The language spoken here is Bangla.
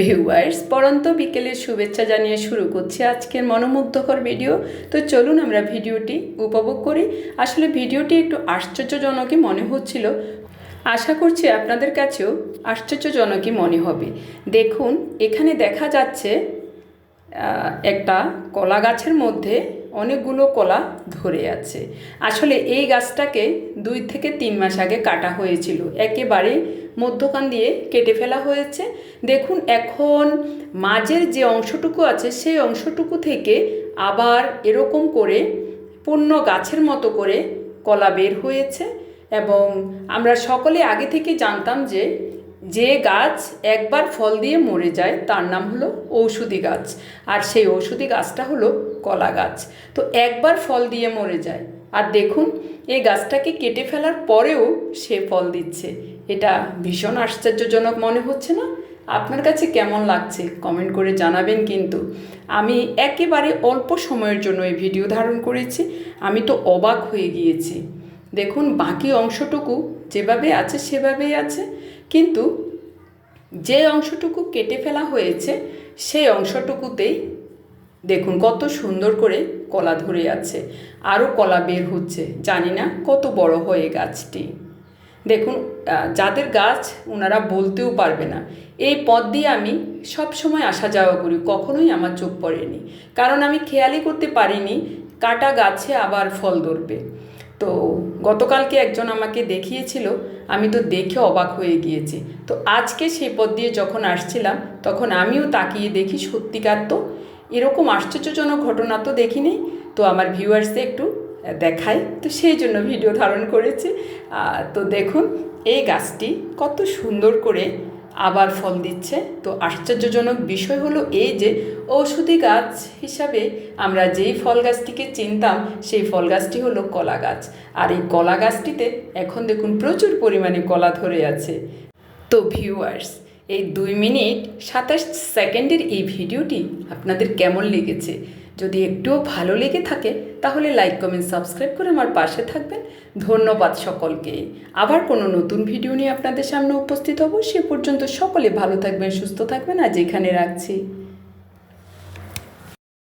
ভিউয়ার্স পরন্ত বিকেলের শুভেচ্ছা জানিয়ে শুরু করছি আজকের মনোমুগ্ধকর ভিডিও তো চলুন আমরা ভিডিওটি উপভোগ করি। আসলে ভিডিওটি একটু আশ্চর্যজনকই মনে হচ্ছিল। আশা করছি আপনাদের কাছেও আশ্চর্যজনকই মনে হবে। দেখুন, এখানে দেখা যাচ্ছে একটা কলা গাছের মধ্যে অনেকগুলো কলা ধরে আছে। আসলে এই গাছটাকে দুই থেকে তিন মাস আগে কাটা হয়েছিল। একেবারে মধ্যখান দিয়ে কেটে ফেলা হয়েছে। দেখুন, এখন মাঝের যে অংশটুকু আছে, সেই অংশটুকু থেকে আবার এরকম করে পূর্ণ গাছের মতো করে কলা বের হয়েছে। এবং আমরা সকলে আগে থেকে জানতাম যে যে গাছ একবার ফল দিয়ে মরে যায়, তার নাম হলো ঔষধি গাছ। আর সেই ঔষধি গাছটা হলো কলা গাছ। তো একবার ফল দিয়ে মরে যায়। আর দেখুন, এই গাছটাকে কেটে ফেলার পরেও সে ফল দিচ্ছে। এটা ভীষণ আশ্চর্যজনক মনে হচ্ছে না? আপনার কাছে কেমন লাগছে? কমেন্ট করে জানাবেন কিন্তু। আমি একেবারে অল্প সময়ের জন্য এই ভিডিও ধারণ করেছি। আমি তো অবাক হয়ে গিয়েছি। দেখুন, বাকি অংশটুকু যেভাবে আছে, সেভাবেই আছে। কিন্তু যে অংশটুকু কেটে ফেলা হয়েছে, সেই অংশটুকুতেই দেখুন কত সুন্দর করে কলা ধরে আছে। আরও কলা বের হচ্ছে, জানি না কত বড় হয়ে গাছটি। দেখুন যাদের গাছ ওনারা বলতেও পারবে না। এই পথ দিয়ে আমি সব সময় আসা যাওয়া করি, কখনোই আমার চোখ পড়েনি। কারণ আমি খেয়ালই করতে পারিনি, কাটা গাছে আবার ফল ধরবে। তো গতকালকে একজন আমাকে দেখিয়েছিল, আমি তো দেখে অবাক হয়ে গিয়েছি। তো আজকে সেই পথ দিয়ে যখন আসছিলাম, তখন আমিও তাকিয়ে দেখি সত্যিকার তো এরকম আশ্চর্যজনক ঘটনা তো দেখিনি। তো আমার ভিউয়ার্সে একটু দেখাই। তো সেই জন্য ভিডিও ধারণ করেছি। তো দেখুন, এই গাছটি কত সুন্দর করে আবার ফল দিচ্ছে। তো আশ্চর্যজনক বিষয় হলো এই যে, ঔষধি গাছ হিসাবে আমরা যেই ফল গাছটিকে চিনতাম, সেই ফল গাছটি হলো কলা গাছ। আর এই কলা গাছটিতে এখন দেখুন প্রচুর পরিমাণে কলা ধরে আছে। তো ভিউয়ার্স এই দুই মিনিট সাতাশ সেকেন্ডের এই ভিডিওটি আপনাদের কেমন লেগেছে? যদি একটুও ভালো লেগে থাকে, তাহলে লাইক, কমেন্ট, সাবস্ক্রাইব করে আমার পাশে থাকবেন। ধন্যবাদ সকলকে। আবার কোনো নতুন ভিডিও নিয়ে আপনাদের সামনে উপস্থিত হব। সে পর্যন্ত সকলে ভালো থাকবেন, সুস্থ থাকবেন। আজ এখানে রাখছি।